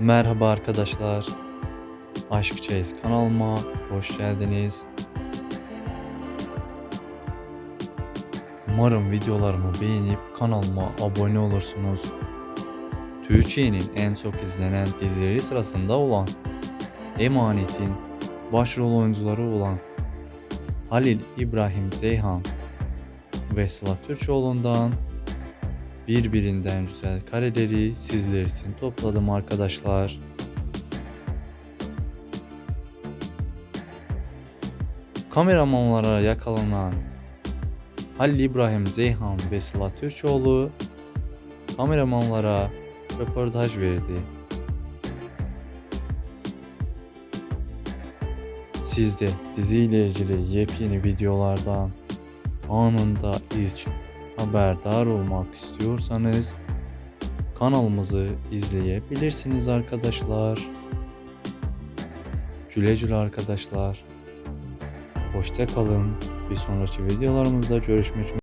Merhaba arkadaşlar. Aşk Çeyiz kanalıma hoş geldiniz. Umarım videolarımı beğenip kanalıma abone olursunuz. Türkiye'nin en çok izlenen dizileri sırasında olan Emanet'in başrol oyuncuları olan Halil İbrahim Ceyhan ve Sıla Türkoğlu'ndan birbirinden güzel kareleri sizler için topladım arkadaşlar. Kameramanlara yakalanan Halil İbrahim Ceyhan ve Sıla Türkoğlu kameramanlara röportaj verdi. Siz de diziyle ilgili yepyeni videolardan anında ilk haberdar olmak istiyorsanız kanalımızı izleyebilirsiniz arkadaşlar. Güle güle arkadaşlar. Hoşça kalın. Bir sonraki videolarımızda görüşmek üzere.